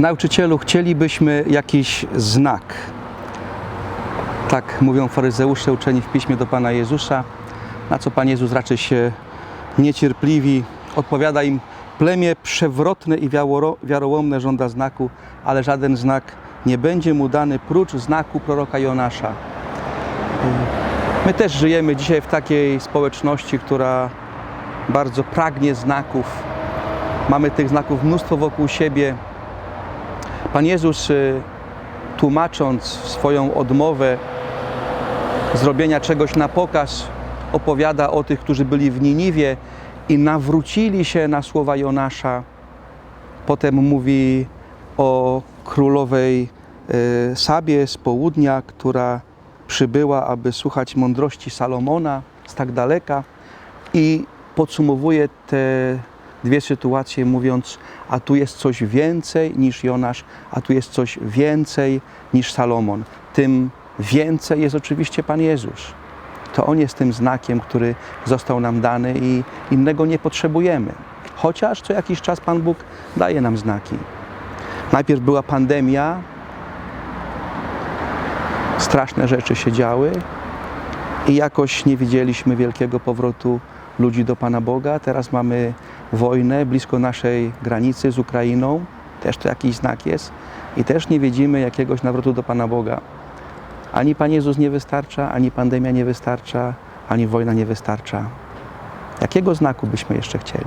Nauczycielu, chcielibyśmy jakiś znak. Tak mówią faryzeusze uczeni w piśmie do Pana Jezusa, na co Pan Jezus raczej się niecierpliwi. Odpowiada im, plemię przewrotne i wiarołomne żąda znaku, ale żaden znak nie będzie mu dany prócz znaku proroka Jonasza. My też żyjemy dzisiaj w takiej społeczności, która bardzo pragnie znaków. Mamy tych znaków mnóstwo wokół siebie. Pan Jezus, y, tłumacząc swoją odmowę zrobienia czegoś na pokaz, opowiada o tych, którzy byli w Niniwie i nawrócili się na słowa Jonasza. Potem mówi o królowej y, Sabie z południa, która przybyła, aby słuchać mądrości Salomona z tak daleka i podsumowuje te dwie sytuacje mówiąc, a tu jest coś więcej niż Jonasz, a tu jest coś więcej niż Salomon. Tym więcej jest oczywiście Pan Jezus. To On jest tym znakiem, który został nam dany i innego nie potrzebujemy. Chociaż co jakiś czas Pan Bóg daje nam znaki. Najpierw była pandemia, straszne rzeczy się działy i jakoś nie widzieliśmy wielkiego powrotu ludzi do Pana Boga. Teraz mamy wojnę blisko naszej granicy z Ukrainą, też to jakiś znak jest i też nie widzimy jakiegoś nawrotu do Pana Boga. Ani Pan Jezus nie wystarcza, ani pandemia nie wystarcza, ani wojna nie wystarcza. Jakiego znaku byśmy jeszcze chcieli?